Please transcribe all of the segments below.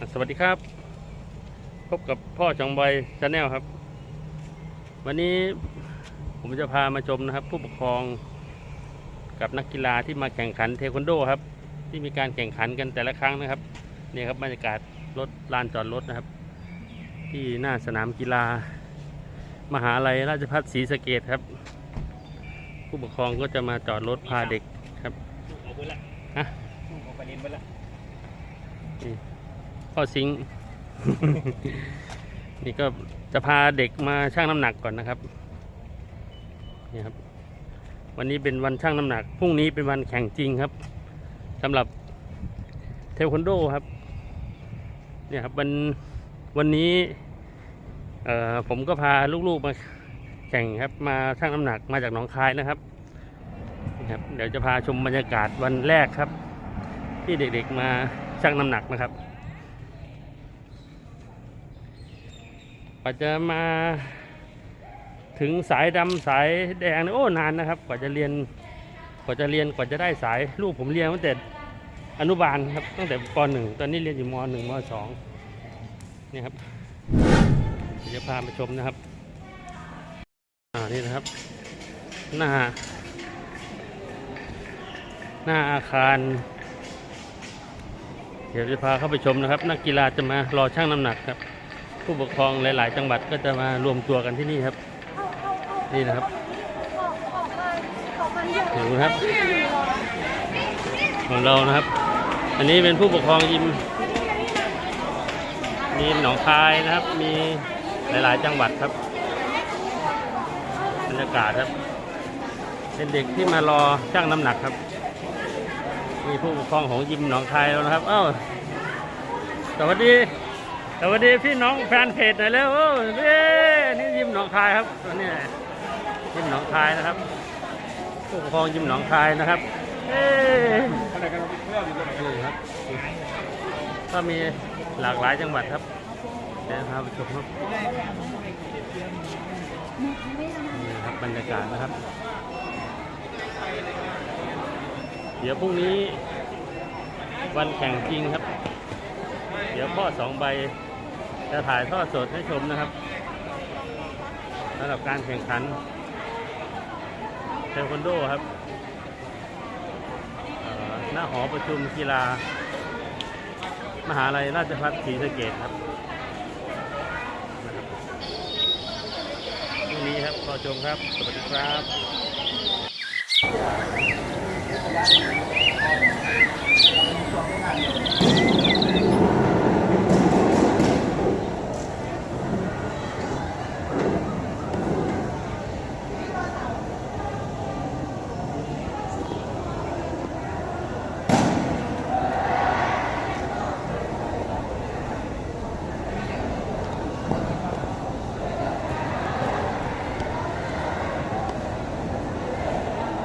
อะสวัสดีครับ พบกับพ่อจองใบชาแนลครับ วันนี้ผมจะพามาชมนะครับ ผู้ปกครองกับนักกีฬาที่มาแข่งขันเทควันโดครับ ที่มีการแข่งขันกันแต่ละครั้งนะครับนี่ครับบรรยากาศรถลานจอดรถนะครับ ที่หน้าสนามกีฬา มหาลัยราชภัฏศรีสะเกดครับ ผู้ปกครองก็จะมาจอดรถพาเด็กครับเอาไปละฮะเอาไปเรียนไปละ พ่อซิงค์ นี่ก็จะพาเด็กมาชั่งน้ำหนักก่อนนะครับนี่ครับ วันนี้เป็นวันชั่งน้ำหนักพรุ่งนี้เป็นวันแข่งจริงครับสำหรับเทควันโดครับเนี่ยครับวันวันนี้เอ่อผมก็พาลูกๆมาแข่งครับ มาชั่งน้ำหนักมาจากหนองคายนะครับนี่ครับเดี๋ยวจะพาชมบรรยากาศวันแรกครับ ที่เด็กๆมาชั่งน้ำหนักนะครับ กว่าจะมาถึงสายดำสายแดงนี่โอ้นานนะครับ กว่าจะเรียน กว่าจะเรียนกว่าจะได้สายลูกผมเรียนตั้งแต่อนุบาลครับตั้งแต่ปหนึ่งตอนนี้เรียนอยู่มหนึ่งมสองนี่ครับเดี๋ยวจะพามาชมนะครับอ่านี่นะครับ หน้า หน้าอาคาร เดี๋ยวจะพาเข้าไปชมนะครับ นักกีฬาจะมารอชั่งน้ำหนักครับ ผู้ปกครองหลาย ๆ จังหวัดก็จะมารวมตัวกันที่นี่ครับ นี่นะครับเห็นครับ ของเรานะครับ อันนี้เป็นผู้ปกครองยิมมีหนองคายนะครับ มีหลาย ๆ จังหวัดครับบรรยากาศครับ เป็นเด็กที่มารอชั่งน้ำหนักครับ มีผู้ปกครองของยิมหนองคายแล้วนะครับ เอ้าสวัสดี สวัสดีพี่น้องแฟนเพจหน่อยแล้วโอ้เย้นี่ยิมหนองคายครับตัวนี้ยิมหนองคายนะครับผู้ปกครองยิมหนองคายนะครับเอ้อะไรกันเพื่อนอยู่ตรงไหนนี่ครับก็มีหลากหลายจังหวัดครับเดี๋ยวพาไปชมครับนี่ครับบรรยากาศนะครับ เดี๋ยวพรุ่งนี้วันแข่งจริงครับ เดี๋ยวพ่อสองใบ จะถ่ายทอดสดให้ชมนะครับสำหรับการแข่งขันเทควันโดครับหน้าหอประชุมกีฬา มหาลัยราชภัฏศรีสะเกดครับนะครับพรุ่งนี้ครับรอชมครับ สวัสดีครับ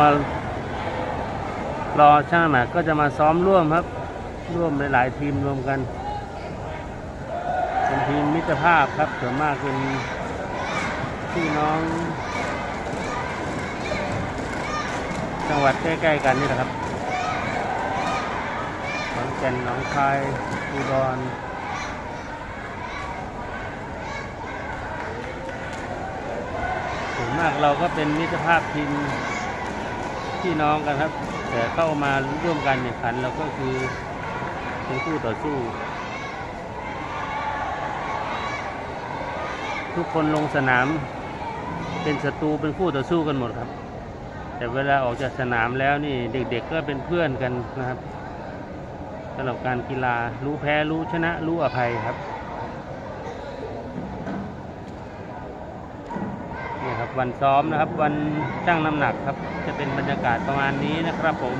มารอช่างหนักก็จะมาซ้อมร่วมครับ ร่วมหลายๆทีมรวมกัน เป็นทีมมิตรภาพครับส่วนมากเป็นพี่น้อง จังหวัดใกล้ๆกันนี่แหละครับขอนแก่นหนองคายอุดรส่วนมากเราก็เป็นมิตรภาพทีม พี่น้องกันครับ แต่เข้ามาร่วมกันแข่งขันเราก็คือเป็นคู่ต่อสู้ ทุกคนลงสนาม เป็นศัตรูเป็นคู่ต่อสู้กันหมดครับ แต่เวลาออกจากสนามแล้วนี่เด็กๆก็เป็นเพื่อนกันนะครับสำหรับการกีฬารู้แพ้รู้ชนะรู้อภัยครับนี่ครับ วันซ้อมนะครับ วันชั่งน้ำหนักครับ จะเป็นบรรยากาศประมาณนี้นะครับผม